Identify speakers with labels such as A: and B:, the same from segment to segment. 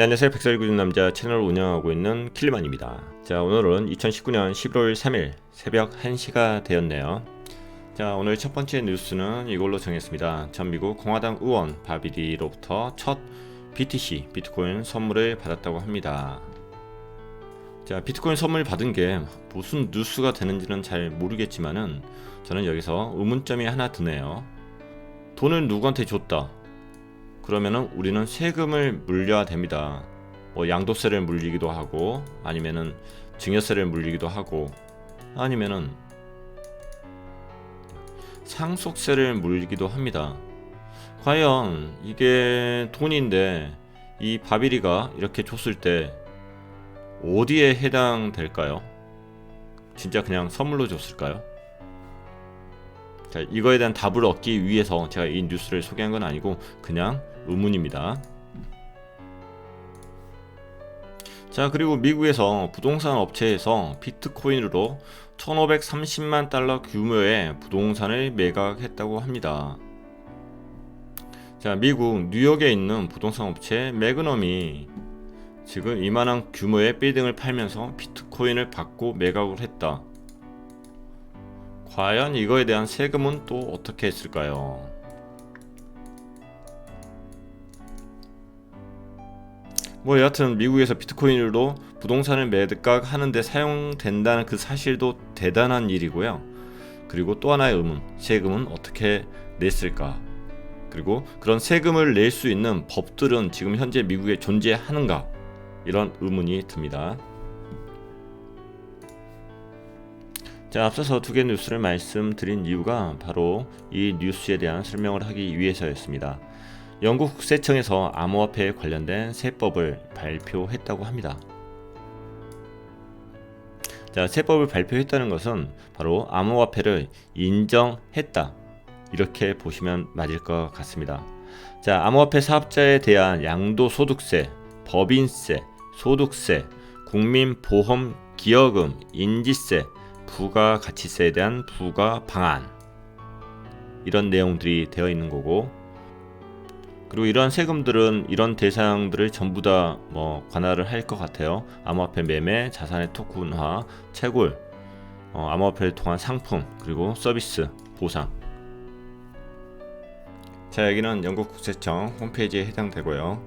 A: 네, 안녕하세요. 백설 구준 남자 채널을 운영하고 있는 킬리만입니다. 자, 오늘은 2019년 11월 3일 새벽 1시가 되었네요. 자, 오늘 첫 번째 뉴스는 이걸로 정했습니다. 전 미국 공화당 의원 바비디로부터 첫 BTC 비트코인 선물을 받았다고 합니다. 자, 비트코인 선물 받은 게 무슨 뉴스가 되는지는 잘 모르겠지만은 저는 여기서 의문점이 하나 드네요. 돈을 누구한테 줬다. 그러면은 우리는 세금을 물려야 됩니다. 뭐 양도세를 물리기도 하고 아니면은 증여세를 물리기도 하고 아니면은 상속세를 물리기도 합니다. 과연 이게 돈인데 이 바비리가 이렇게 줬을 때 어디에 해당될까요? 진짜 그냥 선물로 줬을까요? 자, 이거에 대한 답을 얻기 위해서 제가 이 뉴스를 소개한 건 아니고 그냥 의문입니다. 자, 그리고 미국에서 부동산 업체에서 비트코인으로 1530만 달러 규모의 부동산을 매각했다고 합니다. 자, 미국 뉴욕에 있는 부동산 업체 매그넘이 지금 이만한 규모의 빌딩을 팔면서 비트코인을 받고 매각을 했다. 과연 이거에 대한 세금은 또 어떻게 했을까요? 뭐 여하튼 미국에서 비트코인으로 부동산을 매각 하는데 사용된다는 그 사실도 대단한 일이고요. 그리고 또 하나의 의문, 세금은 어떻게 냈을까? 그리고 그런 세금을 낼 수 있는 법들은 지금 현재 미국에 존재하는가? 이런 의문이 듭니다. 자, 앞서서 두 개 뉴스를 말씀드린 이유가 바로 이 뉴스에 대한 설명을 하기 위해서였습니다. 영국 국세청에서 암호화폐에 관련된 세법을 발표했다고 합니다. 자, 세법을 발표했다는 것은 바로 암호화폐를 인정했다. 이렇게 보시면 맞을 것 같습니다. 자, 암호화폐 사업자에 대한 양도소득세, 법인세, 소득세, 국민보험 기여금, 인지세, 부가가치세에 대한 부과 방안 이런 내용들이 되어 있는 거고 그리고 이러한 세금들은 이런 대상들을 전부 다 뭐 관할을 할 것 같아요. 암호화폐 매매, 자산의 토큰화, 채굴, 어, 암호화폐를 통한 상품 그리고 서비스 보상. 자 여기는 영국 국세청 홈페이지에 해당되고요.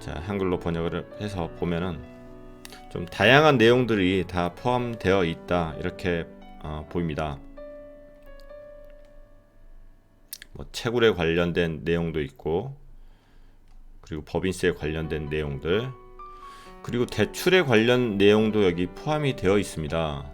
A: 자 한글로 번역을 해서 보면은 좀 다양한 내용들이 다 포함되어 있다 이렇게 어, 보입니다. 뭐 채굴에 관련된 내용도 있고 그리고 법인세에 관련된 내용들 그리고 대출에 관련 내용도 여기 포함이 되어 있습니다.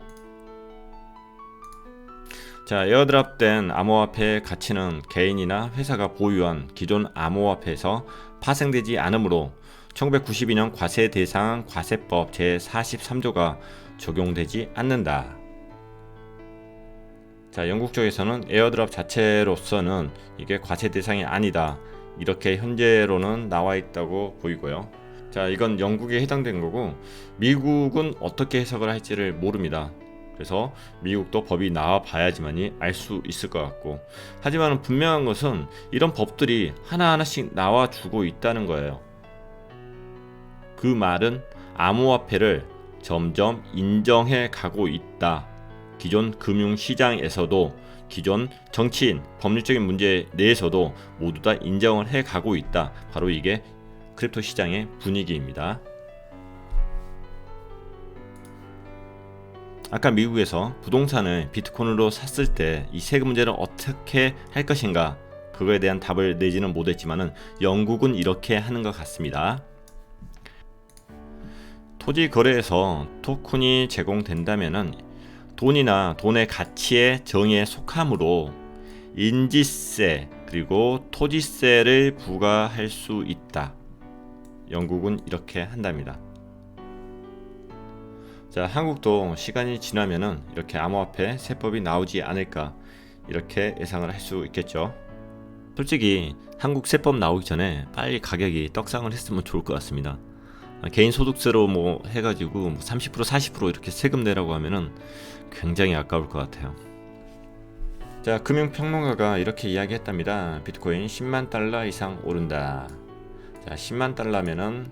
A: 자, 에어드랍된 암호화폐의 가치는 개인이나 회사가 보유한 기존 암호화폐에서 파생되지 않으므로 1992년 과세 대상 과세법 제43조가 적용되지 않는다. 자, 영국 쪽에서는 에어드랍 자체로서는 이게 과세 대상이 아니다. 이렇게 현재로는 나와 있다고 보이고요. 자, 이건 영국에 해당된 거고 미국은 어떻게 해석을 할지를 모릅니다. 그래서 미국도 법이 나와 봐야지만이 알 수 있을 것 같고 하지만 분명한 것은 이런 법들이 하나하나씩 나와 주고 있다는 거예요. 그 말은 암호화폐를 점점 인정해 가고 있다. 기존 금융시장에서도 기존 정치인 법률적인 문제 내에서도 모두 다 인정을 해 가고 있다. 바로 이게 크립토 시장의 분위기입니다. 아까 미국에서 부동산을 비트코인으로 샀을 때 이 세금 문제를 어떻게 할 것인가 그거에 대한 답을 내지는 못했지만은 영국은 이렇게 하는 것 같습니다. 토지 거래에서 토큰이 제공된다면은 돈이나 돈의 가치의 정의에 속하므로 인지세 그리고 토지세를 부과할 수 있다. 영국은 이렇게 한답니다. 자, 한국도 시간이 지나면은 이렇게 암호화폐 세법이 나오지 않을까 이렇게 예상을 할 수 있겠죠. 솔직히 한국 세법 나오기 전에 빨리 가격이 떡상을 했으면 좋을 것 같습니다. 개인 소득세로 뭐 해가지고 30% 40% 이렇게 세금 내라고 하면은 굉장히 아까울 것 같아요. 자, 금융평론가가 이렇게 이야기했답니다. 비트코인 10만 달러 이상 오른다. 자, 10만 달러면은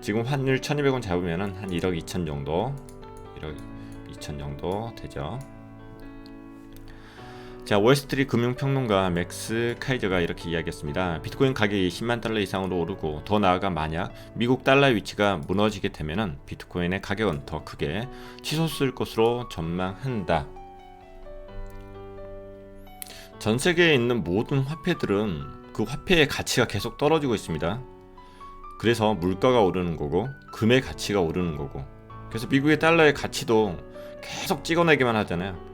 A: 지금 환율 1200원 잡으면은 한 1억 2천 정도 1억 2천 정도 되죠. 자, 월스트리트 금융평론가 맥스 카이저가 이렇게 이야기했습니다. 비트코인 가격이 10만 달러 이상으로 오르고 더 나아가 만약 미국 달러의 위치가 무너지게 되면은 비트코인의 가격은 더 크게 치솟을 것으로 전망한다. 전 세계에 있는 모든 화폐들은 그 화폐의 가치가 계속 떨어지고 있습니다. 그래서 물가가 오르는 거고 금의 가치가 오르는 거고 그래서 미국의 달러의 가치도 계속 찍어내기만 하잖아요.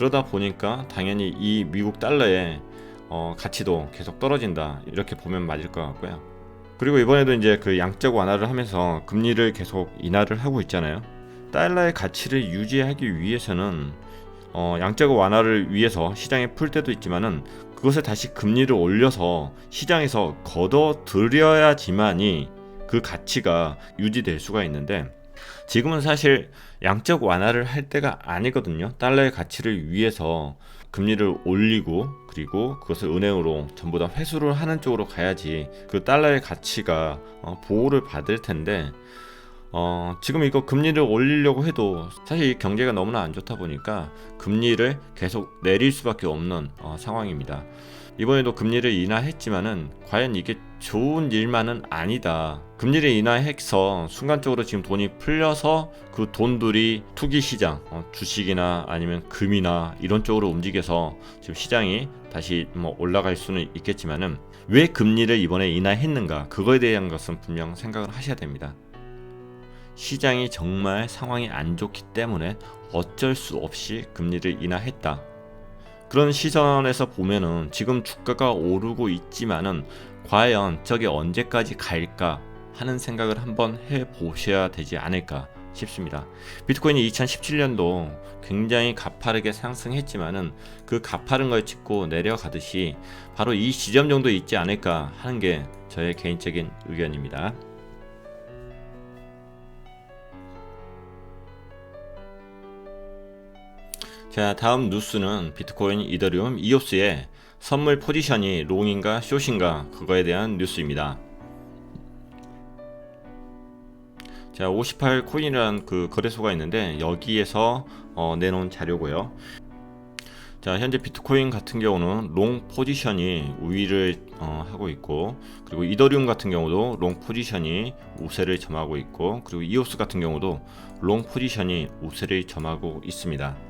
A: 그러다 보니까 당연히 이 미국 달러의 어, 가치도 계속 떨어진다 이렇게 보면 맞을 것 같고요. 그리고 이번에도 이제 그 양적 완화를 하면서 금리를 계속 인하를 하고 있잖아요. 달러의 가치를 유지하기 위해서는 어, 양적 완화를 위해서 시장에 풀 때도 있지만은 그것을 다시 금리를 올려서 시장에서 걷어 들여야지만이 그 가치가 유지될 수가 있는데 지금은 사실 양적 완화를 할 때가 아니거든요. 달러의 가치를 위해서 금리를 올리고 그리고 그것을 은행으로 전부 다 회수를 하는 쪽으로 가야지 그 달러의 가치가 어, 보호를 받을 텐데 어, 지금 이거 금리를 올리려고 해도 사실 경제가 너무나 안 좋다 보니까 금리를 계속 내릴 수밖에 없는 어, 상황입니다. 이번에도 금리를 인하했지만은 과연 이게 좋은 일만은 아니다. 금리를 인하해서 순간적으로 지금 돈이 풀려서 그 돈들이 투기 시장, 어, 주식이나 아니면 금이나 이런 쪽으로 움직여서 지금 시장이 다시 뭐 올라갈 수는 있겠지만은 왜 금리를 이번에 인하했는가 그거에 대한 것은 분명 생각을 하셔야 됩니다. 시장이 정말 상황이 안 좋기 때문에 어쩔 수 없이 금리를 인하했다. 그런 시선에서 보면은 지금 주가가 오르고 있지만은 과연 저게 언제까지 갈까 하는 생각을 한번 해 보셔야 되지 않을까 싶습니다. 비트코인이 2017년도 굉장히 가파르게 상승했지만은 그 가파른 걸 짚고 내려가듯이 바로 이 지점 정도 있지 않을까 하는 게 저의 개인적인 의견입니다. 자 다음 뉴스는 비트코인, 이더리움, 이오스의 선물 포지션이 롱인가 숏인가 그거에 대한 뉴스입니다. 자, 58 코인이라는 그 거래소가 있는데 여기에서 어, 내놓은 자료고요. 자, 현재 비트코인 같은 경우는 롱 포지션이 우위를 어, 하고 있고 그리고 이더리움 같은 경우도 롱 포지션이 우세를 점하고 있고 그리고 이오스 같은 경우도 롱 포지션이 우세를 점하고 있습니다.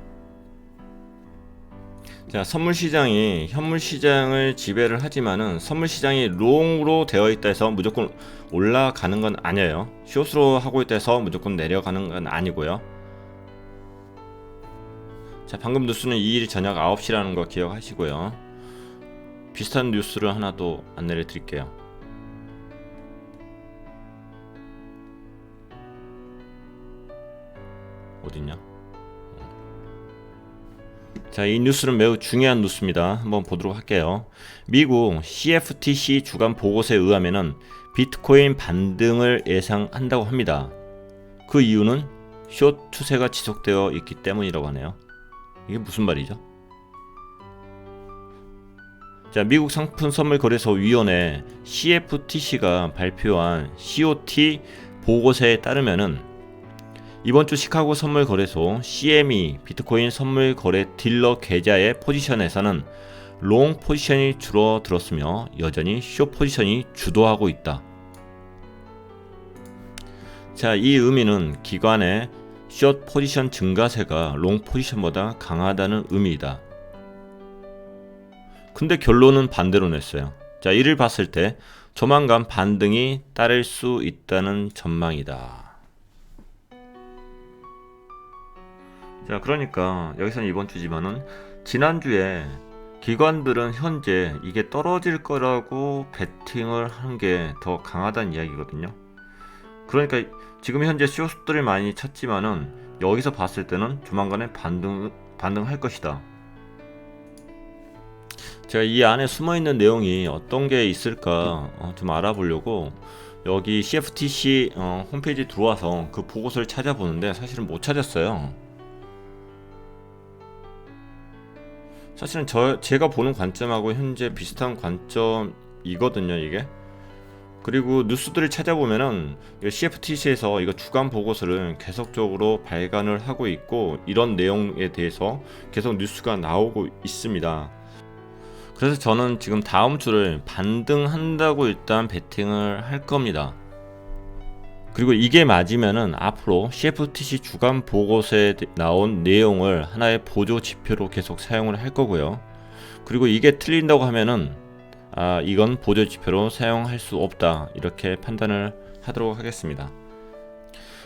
A: 자, 선물 시장이 현물 시장을 지배를 하지만은 선물 시장이 롱으로 되어 있다 해서 무조건 올라가는 건 아니에요. 숏으로 하고 있다 해서 무조건 내려가는 건 아니고요. 자, 방금 뉴스는 2일 저녁 9시라는 거 기억하시고요. 비슷한 뉴스를 하나 더 안내를 드릴게요. 어딨냐? 자, 이 뉴스는 매우 중요한 뉴스입니다. 한번 보도록 할게요. 미국 CFTC 주간 보고서에 의하면은 비트코인 반등을 예상한다고 합니다. 그 이유는 숏 추세가 지속되어 있기 때문이라고 하네요. 이게 무슨 말이죠? 자, 미국 상품 선물 거래소 위원회 CFTC가 발표한 COT 보고서에 따르면은 이번 주 시카고 선물 거래소 CME 비트코인 선물 거래 딜러 계좌의 포지션에서는 롱 포지션이 줄어들었으며 여전히 쇼 포지션이 주도하고 있다. 자, 이 의미는 기관의 숏 포지션 증가세가 롱 포지션보다 강하다는 의미이다. 근데 결론은 반대로 냈어요. 자, 이를 봤을 때 조만간 반등이 따를 수 있다는 전망이다. 자, 그러니까 여기서는 이번 주지만은 지난주에 기관들은 현재 이게 떨어질 거라고 베팅을 하는 게더 강하다는 이야기거든요. 그러니까 지금 현재 쇼스들을 많이 쳤지만은 여기서 봤을 때는 조만간에 반등 반등할 것이다. 제가 이 안에 숨어 있는 내용이 어떤 게 있을까 어, 좀 알아보려고 여기 CFTC 어, 홈페이지 들어와서 그 보고서를 찾아보는데 사실은 못 찾았어요. 사실은 저 제가 보는 관점하고 현재 비슷한 관점이거든요 이게 그리고 뉴스들을 찾아보면은 CFTC에서 이거 주간 보고서를 계속적으로 발간을 하고 있고 이런 내용에 대해서 계속 뉴스가 나오고 있습니다. 그래서 저는 지금 다음 주를 반등한다고 일단 베팅을 할 겁니다. 그리고 이게 맞으면은 앞으로 CFTC 주간 보고서에 나온 내용을 하나의 보조 지표로 계속 사용을 할 거고요. 그리고 이게 틀린다고 하면은 아, 이건 보조 지표로 사용할 수 없다. 이렇게 판단을 하도록 하겠습니다.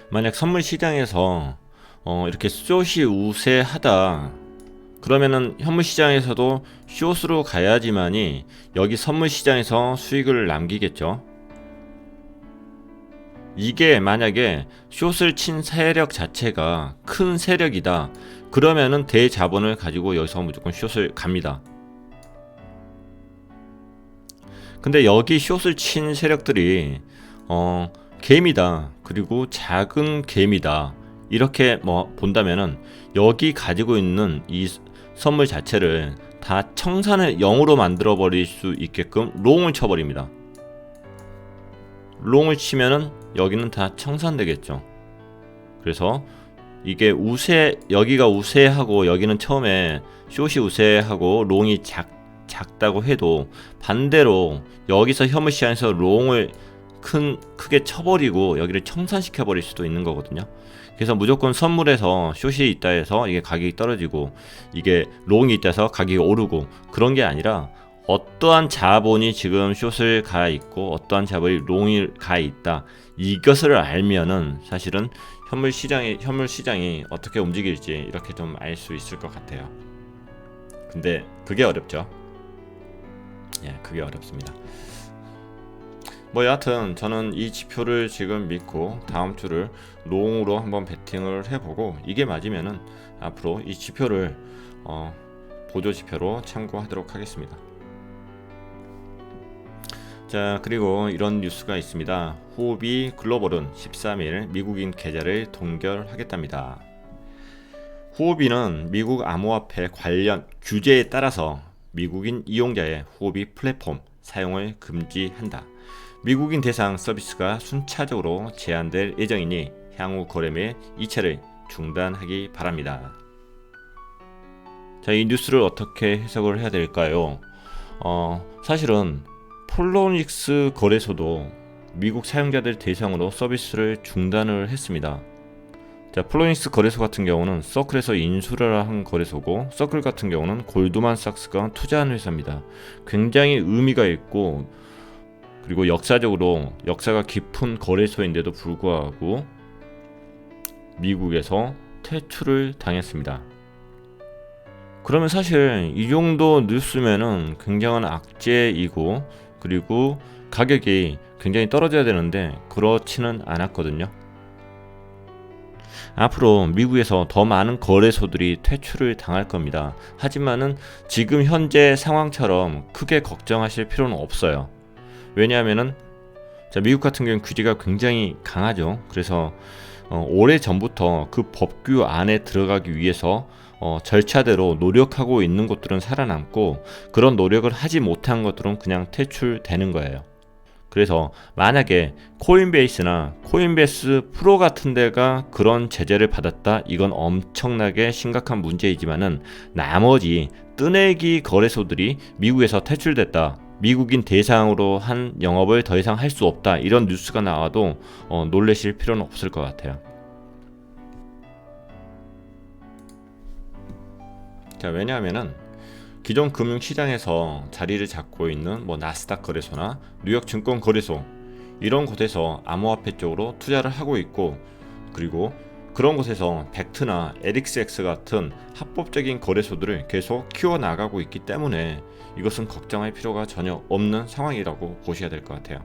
A: 만약 선물 시장에서 어, 이렇게 숏이 우세하다. 그러면은 현물 시장에서도 숏으로 가야지만이 여기 선물 시장에서 수익을 남기겠죠. 이게 만약에 숏을 친 세력 자체가 큰 세력이다. 그러면은 대자본을 가지고 여기서 무조건 숏을 갑니다. 근데 여기 숏을 친 세력들이 어 개미다 그리고 작은 개미다 이렇게 뭐 본다면은 여기 가지고 있는 이 선물 자체를 다 청산을 0으로 만들어 버릴 수 있게끔 롱을 쳐버립니다. 롱을 치면은 여기는 다 청산되겠죠. 그래서 이게 우세 여기가 우세하고 여기는 처음에 숏이 우세하고 롱이 작 작다고 해도 반대로 여기서 혐의 시장에서 롱을 큰 크게 쳐버리고 여기를 청산시켜 버릴 수도 있는 거거든요. 그래서 무조건 선물에서 숏이 있다 해서 이게 가격이 떨어지고 이게 롱이 있다 해서 가격이 오르고 그런 게 아니라 어떠한 자본이 지금 숏을 가 있고 어떠한 자본이 롱이 가 있다 이것을 알면은 사실은 현물 시장이 현물 시장이 어떻게 움직일지 이렇게 좀 알 수 있을 것 같아요. 근데 그게 어렵죠. 예, 그게 어렵습니다. 뭐 여하튼 저는 이 지표를 지금 믿고 다음 주를 롱으로 한번 베팅을 해보고 이게 맞으면은 앞으로 이 지표를 어, 보조 지표로 참고하도록 하겠습니다. 자 그리고 이런 뉴스가 있습니다. 호흡이 글로벌은 13일 미국인 계좌를 동결하겠답니다. 호흡이는 미국 암호화폐 관련 규제에 따라서 미국인 이용자의 호흡이 플랫폼 사용을 금지한다. 미국인 대상 서비스가 순차적으로 제한될 예정이니 향후 거래 및 이체를 중단하기 바랍니다. 자, 이 뉴스를 어떻게 해석을 해야 될까요? 어, 사실은 폴로닉스 거래소도 미국 사용자들 대상으로 서비스를 중단을 했습니다. 자, 플로닉스 거래소 같은 경우는 서클에서 인수를 한 거래소고 서클 같은 경우는 골드만삭스가 투자한 회사입니다. 굉장히 의미가 있고 그리고 역사적으로 역사가 깊은 거래소인데도 불구하고 미국에서 퇴출을 당했습니다. 그러면 사실 이 정도 뉴스면은 굉장한 악재이고 그리고 가격이 굉장히 떨어져야 되는데 그렇지는 않았거든요. 앞으로 미국에서 더 많은 거래소들이 퇴출을 당할 겁니다. 하지만은 지금 현재 상황처럼 크게 걱정하실 필요는 없어요. 왜냐하면은 자, 미국 같은 경우는 규제가 굉장히 강하죠. 그래서 어, 오래 전부터 그 법규 안에 들어가기 위해서 어, 절차대로 노력하고 있는 곳들은 살아남고 그런 노력을 하지 못한 것들은 그냥 퇴출되는 거예요. 그래서 만약에 코인베이스나 코인베이스 프로 같은 데가 그런 제재를 받았다 이건 엄청나게 심각한 문제이지만은 나머지 뜨내기 거래소들이 미국에서 퇴출됐다 미국인 대상으로 한 영업을 더 이상 할 수 없다 이런 뉴스가 나와도 어, 놀라실 필요는 없을 것 같아요. 자 왜냐하면은 기존 금융 시장에서 자리를 잡고 있는 뭐 나스닥 거래소나 뉴욕 증권 거래소 이런 곳에서 암호화폐 쪽으로 투자를 하고 있고 그리고 그런 곳에서 벡트나 에릭스엑스 같은 합법적인 거래소들을 계속 키워 나가고 있기 때문에 이것은 걱정할 필요가 전혀 없는 상황이라고 보셔야 될 것 같아요.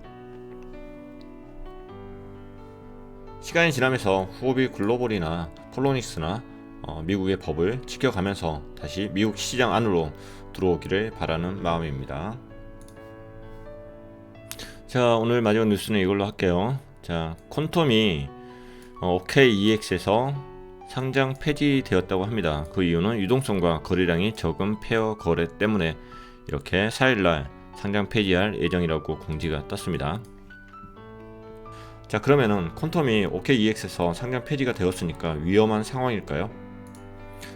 A: 시간이 지나면서 후오비 글로벌이나 폴로닉스나 어, 미국의 법을 지켜가면서 다시 미국 시장 안으로 들어오기를 바라는 마음입니다. 자 오늘 마지막 뉴스는 이걸로 할게요. 자 콘텀이 어, OKEX에서 상장 폐지되었다고 합니다. 그 이유는 유동성과 거래량이 적은 페어 거래 때문에 이렇게 4일날 상장 폐지할 예정이라고 공지가 떴습니다. 자 그러면은 퀀텀이 OKEX에서 상장 폐지가 되었으니까 위험한 상황일까요?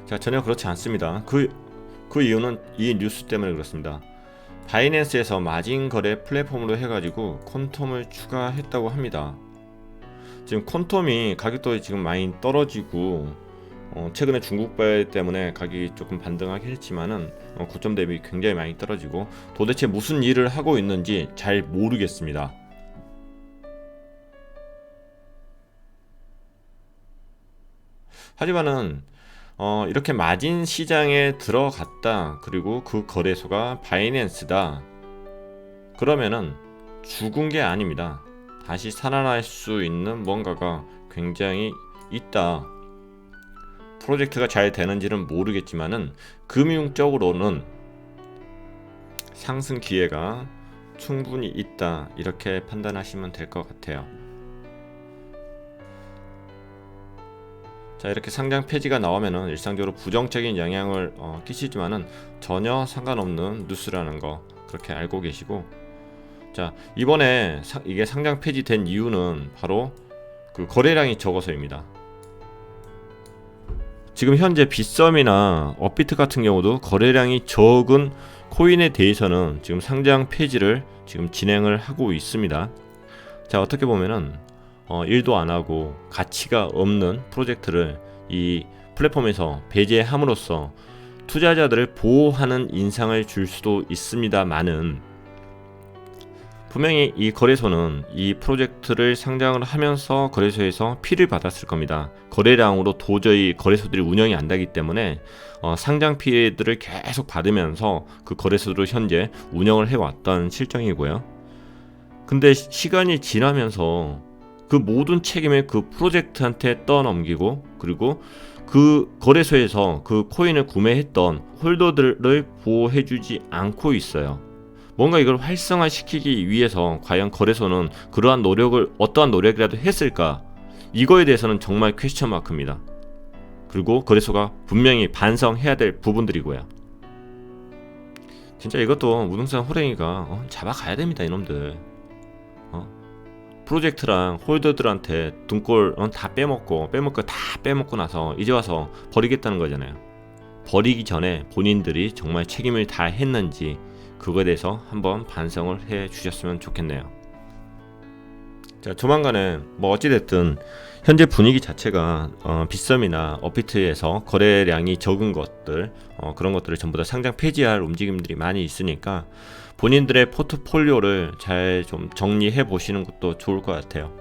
A: 자 전혀 그렇지 않습니다. 그, 그 이유는 이 뉴스 때문에 그렇습니다. 바이낸스에서 마진 거래 플랫폼으로 해가지고 콘텀을 추가했다고 합니다. 지금 콘텀이 가격도 지금 많이 떨어지고 어, 최근에 중국발 때문에 가격이 조금 반등하긴 했지만은 어, 고점 대비 굉장히 많이 떨어지고 도대체 무슨 일을 하고 있는지 잘 모르겠습니다. 하지만은 어, 이렇게 마진 시장에 들어갔다 그리고 그 거래소가 바이낸스다 그러면은 죽은 게 아닙니다. 다시 살아날 수 있는 뭔가가 굉장히 있다. 프로젝트가 잘 되는지는 모르겠지만은 금융적으로는 상승 기회가 충분히 있다. 이렇게 판단하시면 될 것 같아요. 자 이렇게 상장 폐지가 나오면은 일상적으로 부정적인 영향을 어, 끼치지만은 전혀 상관없는 뉴스라는 거 그렇게 알고 계시고 자 이번에 사, 이게 상장 폐지된 이유는 바로 그 거래량이 적어서입니다. 지금 현재 빗썸이나 업비트 같은 경우도 거래량이 적은 코인에 대해서는 지금 상장 폐지를 지금 진행을 하고 있습니다. 자 어떻게 보면은 어, 일도 안 하고 가치가 없는 프로젝트를 이 플랫폼에서 배제함으로써 투자자들을 보호하는 인상을 줄 수도 있습니다만은 분명히 이 거래소는 이 프로젝트를 상장을 하면서 거래소에서 피를 받았을 겁니다. 거래량으로 도저히 거래소들이 운영이 안 되기 때문에 어, 상장 피해들을 계속 받으면서 그 거래소를 현재 운영을 해왔던 실정이고요. 근데 시간이 지나면서 그 모든 책임을 그 프로젝트한테 떠넘기고 그리고 그 거래소에서 그 코인을 구매했던 홀더들을 보호해주지 않고 있어요. 뭔가 이걸 활성화시키기 위해서 과연 거래소는 그러한 노력을 어떠한 노력이라도 했을까? 이거에 대해서는 정말 퀘스천 마크입니다. 그리고 거래소가 분명히 반성해야 될 부분들이고요. 진짜 이것도 무등산 호랭이가 어, 잡아가야 됩니다, 이놈들. 어? 프로젝트랑 홀더들한테 등골 어, 다 빼먹고 빼먹고 다 빼먹고 나서 이제 와서 버리겠다는 거잖아요. 버리기 전에 본인들이 정말 책임을 다 했는지 그거에 대해서 한번 반성을 해 주셨으면 좋겠네요. 자, 조만간에 뭐 어찌됐든 현재 분위기 자체가 어, 빗썸이나 업비트에서 거래량이 적은 것들 어, 그런 것들을 전부 다 상장 폐지할 움직임들이 많이 있으니까 본인들의 포트폴리오를 잘 좀 정리해 보시는 것도 좋을 것 같아요.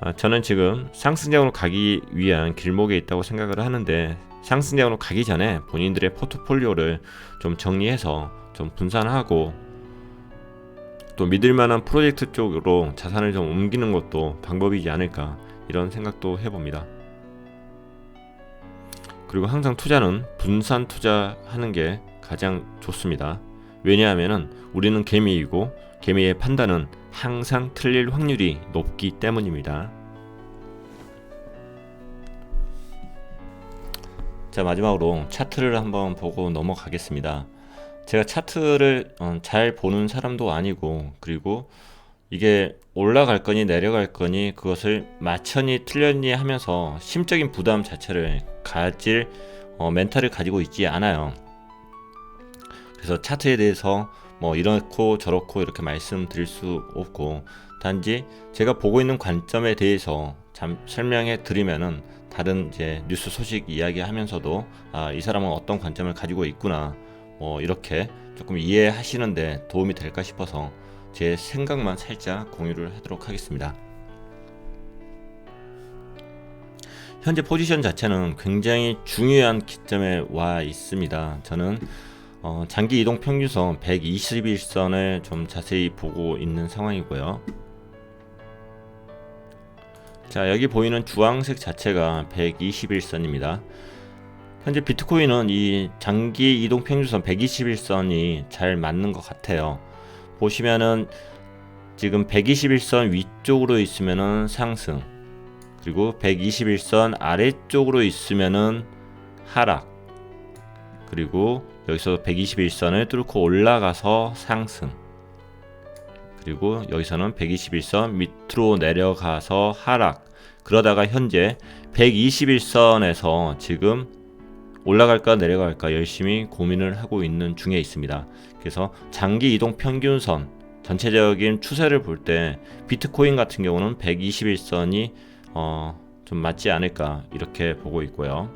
A: 아, 저는 지금 상승장으로 가기 위한 길목에 있다고 생각을 하는데 상승장으로 가기 전에 본인들의 포트폴리오를 좀 정리해서 좀 분산하고 또 믿을 만한 프로젝트 쪽으로 자산을 좀 옮기는 것도 방법이지 않을까 이런 생각도 해봅니다. 그리고 항상 투자는 분산 투자하는 게 가장 좋습니다. 왜냐하면 우리는 개미이고 개미의 판단은 항상 틀릴 확률이 높기 때문입니다. 자 마지막으로 차트를 한번 보고 넘어가겠습니다. 제가 차트를 어, 잘 보는 사람도 아니고 그리고 이게 올라갈 거니 내려갈 거니 그것을 맞춰니 틀렸니 하면서 심적인 부담 자체를 가질 어, 멘탈을 가지고 있지 않아요. 그래서 차트에 대해서 뭐 이렇고 저렇고 이렇게 말씀드릴 수 없고 단지 제가 보고 있는 관점에 대해서 잠 설명해 드리면은 다른 이제 뉴스 소식 이야기하면서도 아, 이 사람은 어떤 관점을 가지고 있구나 뭐 이렇게 조금 이해하시는데 도움이 될까 싶어서 제 생각만 살짝 공유를 하도록 하겠습니다. 현재 포지션 자체는 굉장히 중요한 기점에 와 있습니다. 저는 어, 장기 이동 평균선 121선을 좀 자세히 보고 있는 상황이고요. 자 여기 보이는 주황색 자체가 121선입니다. 현재 비트코인은 이 장기 이동 평균선 121선이 잘 맞는 것 같아요. 보시면은 지금 121선 위쪽으로 있으면은 상승, 그리고 121선 아래쪽으로 있으면은 하락, 그리고 여기서 121선을 뚫고 올라가서 상승, 그리고 여기서는 121선 밑으로 내려가서 하락. 그러다가 현재 121선에서 지금 올라갈까 내려갈까 열심히 고민을 하고 있는 중에 있습니다. 그래서 장기 이동 평균선 전체적인 추세를 볼 때 비트코인 같은 경우는 121선이 어, 좀 맞지 않을까 이렇게 보고 있고요.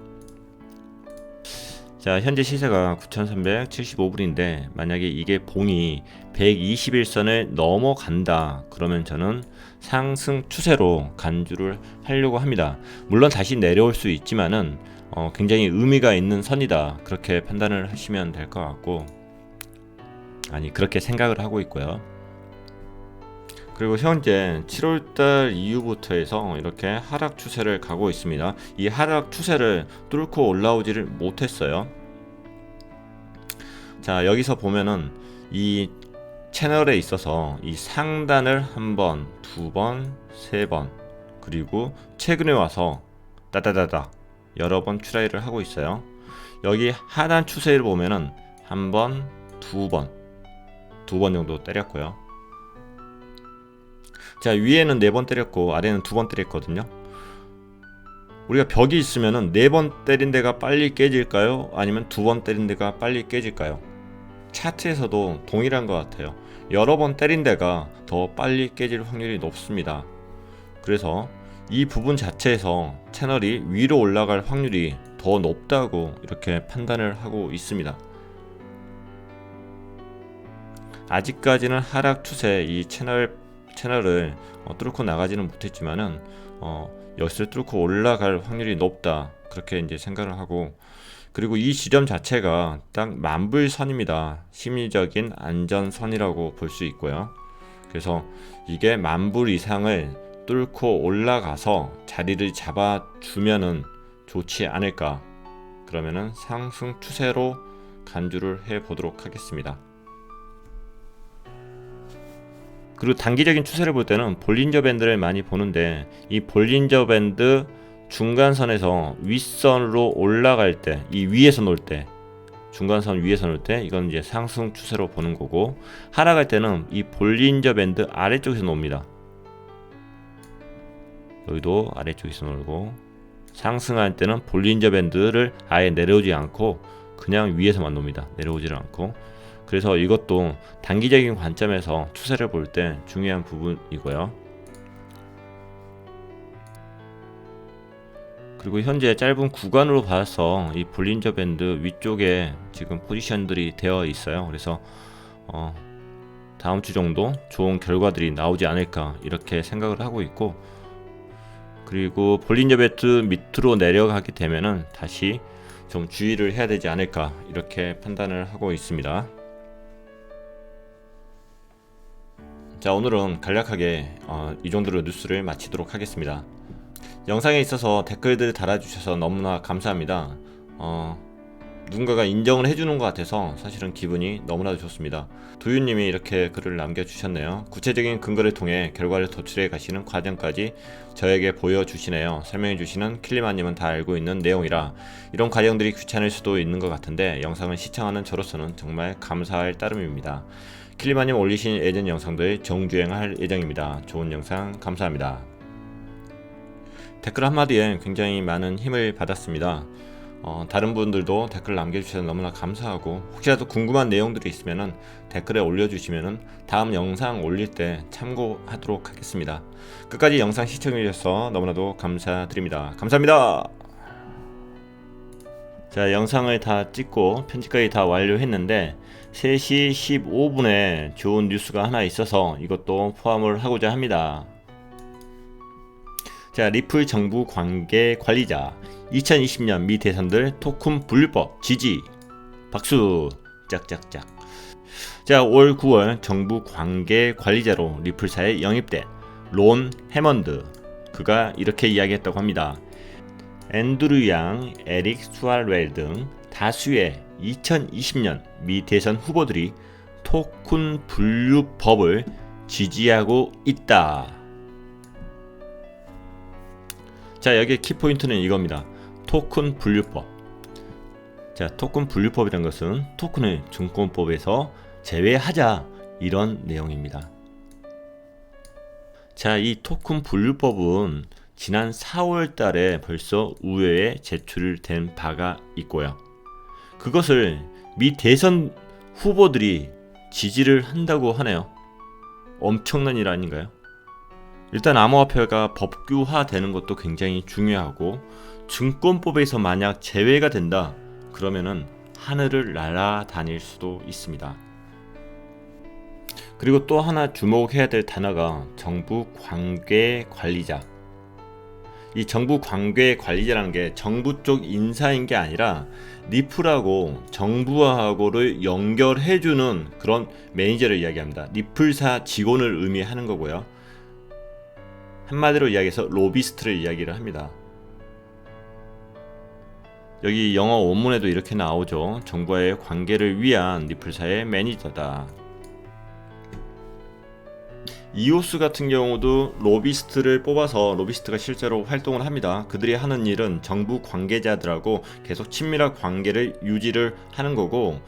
A: 자, 현재 시세가 9,375불인데 만약에 이게 봉이 121선을 넘어간다. 그러면 저는 상승 추세로 간주를 하려고 합니다. 물론 다시 내려올 수 있지만은 어, 굉장히 의미가 있는 선이다. 그렇게 판단을 하시면 될 것 같고 아니 그렇게 생각을 하고 있고요. 그리고 현재 7월달 이후부터 해서 이렇게 하락 추세를 가고 있습니다. 이 하락 추세를 뚫고 올라오지를 못했어요. 자 여기서 보면은 이 채널에 있어서 이 상단을 한 번, 두 번, 세 번, 그리고 최근에 와서 따다다다 여러 번 트라이를 하고 있어요. 여기 하단 추세를 보면은 한 번, 두 번, 두 번 정도 때렸고요. 자 위에는 네 번 때렸고 아래는 두 번 때렸거든요. 우리가 벽이 있으면은 네 번 때린 데가 빨리 깨질까요? 아니면 두 번 때린 데가 빨리 깨질까요? 차트에서도 동일한 것 같아요. 여러 번 때린 데가 더 빨리 깨질 확률이 높습니다. 그래서 이 부분 자체에서 채널이 위로 올라갈 확률이 더 높다고 이렇게 판단을 하고 있습니다. 아직까지는 하락 추세 이 채널 채널을 어, 뚫고 나가지는 못했지만은 어, 여기서 뚫고 올라갈 확률이 높다 그렇게 이제 생각을 하고 그리고 이 지점 자체가 딱 만불선입니다. 심리적인 안전선이라고 볼 수 있고요. 그래서 이게 만불 이상을 뚫고 올라가서 자리를 잡아주면은 좋지 않을까. 그러면은 상승 추세로 간주를 해 보도록 하겠습니다. 그리고 단기적인 추세를 볼 때는 볼린저 밴드를 많이 보는데 이 볼린저 밴드 중간선에서 윗선으로 올라갈 때 이 위에서 놀 때 중간선 위에서 놀 때 이건 이제 상승 추세로 보는 거고 하락할 때는 이 볼린저 밴드 아래쪽에서 놉니다. 여기도 아래쪽에서 놀고 상승할 때는 볼린저 밴드를 아예 내려오지 않고 그냥 위에서만 놉니다. 내려오지를 않고 그래서 이것도 단기적인 관점에서 추세를 볼 때 중요한 부분이고요. 그리고 현재 짧은 구간으로 봐서 이 볼린저 밴드 위쪽에 지금 포지션들이 되어 있어요. 그래서 어 다음 주 정도 좋은 결과들이 나오지 않을까 이렇게 생각을 하고 있고 그리고 볼린저 밴드 밑으로 내려가게 되면은 다시 좀 주의를 해야 되지 않을까 이렇게 판단을 하고 있습니다. 자 오늘은 간략하게 어, 이 정도로 뉴스를 마치도록 하겠습니다. 영상에 있어서 댓글들 달아주셔서 너무나 감사합니다. 어, 누군가가 인정을 해주는 것 같아서 사실은 기분이 너무나도 좋습니다. 도윤님이 이렇게 글을 남겨주셨네요. 구체적인 근거를 통해 결과를 도출해 가시는 과정까지 저에게 보여주시네요. 설명해주시는 킬리마님은 다 알고 있는 내용이라 이런 과정들이 귀찮을 수도 있는 것 같은데 영상을 시청하는 저로서는 정말 감사할 따름입니다. 킬리마님 올리신 예전 영상들 정주행할 예정입니다. 좋은 영상 감사합니다. 댓글 한마디에 굉장히 많은 힘을 받았습니다. 어, 다른 분들도 댓글 남겨주셔서 너무나 감사하고 혹시라도 궁금한 내용들이 있으면 댓글에 올려주시면 다음 영상 올릴 때 참고하도록 하겠습니다. 끝까지 영상 시청해주셔서 너무나도 감사드립니다. 감사합니다. 자 영상을 다 찍고 편집까지 다 완료했는데 3시 15분에 좋은 뉴스가 하나 있어서 이것도 포함을 하고자 합니다. 자, 리플 정부 관계 관리자 2020년 미 대선들 토큰 분류법 지지 박수 짝짝짝. 자, 올 9월 정부 관계 관리자로 리플사에 영입된 론 해먼드 그가 이렇게 이야기했다고 합니다. 앤드루 양, 에릭 수알웰 등 다수의 2020년 미 대선 후보들이 토큰 분류법을 지지하고 있다. 자, 여기 키포인트는 이겁니다. 토큰 분류법. 자, 토큰 분류법이란 것은 토큰을 증권법에서 제외하자 이런 내용입니다. 자, 이 토큰 분류법은 지난 4월 달에 벌써 우회에 제출된 바가 있고요. 그것을 미 대선 후보들이 지지를 한다고 하네요. 엄청난 일 아닌가요? 일단 암호화폐가 법규화되는 것도 굉장히 중요하고 증권법에서 만약 제외가 된다 그러면은 하늘을 날아다닐 수도 있습니다. 그리고 또 하나 주목해야 될 단어가 정부 관계 관리자. 이 정부 관계 관리자라는 게 정부 쪽 인사인 게 아니라 리플하고 정부하고를 연결해주는 그런 매니저를 이야기합니다. 리플사 직원을 의미하는 거고요. 한마디로 이야기해서 로비스트를 이야기를 합니다. 여기 영어 원문에도 이렇게 나오죠. 정부와의 관계를 위한 리플사의 매니저다. 이오스 같은 경우도 로비스트를 뽑아서 로비스트가 실제로 활동을 합니다. 그들이 하는 일은 정부 관계자들하고 계속 친밀한 관계를 유지를 하는 거고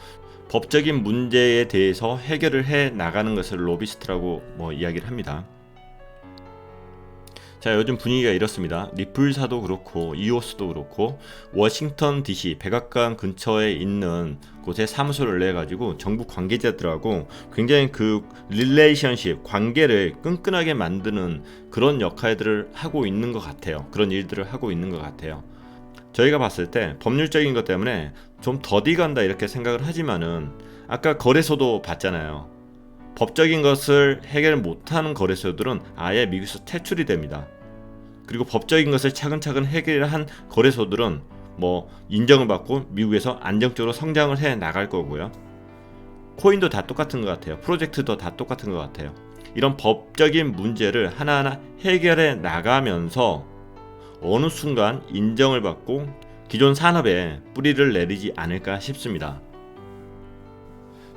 A: 법적인 문제에 대해서 해결을 해 나가는 것을 로비스트라고 뭐 이야기를 합니다. 자 요즘 분위기가 이렇습니다. 리플사도 그렇고 이오스도 그렇고 워싱턴 DC 백악관 근처에 있는 곳에 사무소를 내 가지고 정부 관계자들하고 굉장히 그 릴레이션십 관계를 끈끈하게 만드는 그런 역할들을 하고 있는 것 같아요. 그런 일들을 하고 있는 것 같아요. 저희가 봤을 때 법률적인 것 때문에 좀 더디 간다 이렇게 생각을 하지만은 아까 거래소도 봤잖아요. 법적인 것을 해결 못하는 거래소들은 아예 미국에서 퇴출이 됩니다. 그리고 법적인 것을 차근차근 해결한 거래소들은 뭐 인정을 받고 미국에서 안정적으로 성장을 해 나갈 거고요. 코인도 다 똑같은 것 같아요. 프로젝트도 다 똑같은 것 같아요. 이런 법적인 문제를 하나하나 해결해 나가면서 어느 순간 인정을 받고 기존 산업에 뿌리를 내리지 않을까 싶습니다.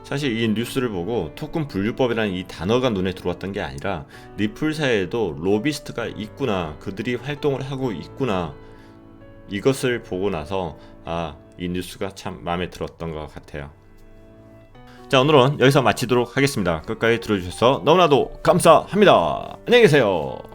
A: 사실 이 뉴스를 보고 토큰 분류법이라는 이 단어가 눈에 들어왔던 게 아니라 리플사에도 로비스트가 있구나 그들이 활동을 하고 있구나 이것을 보고 나서 아 이 뉴스가 참 마음에 들었던 것 같아요. 자 오늘은 여기서 마치도록 하겠습니다. 끝까지 들어주셔서 너무나도 감사합니다. 안녕히 계세요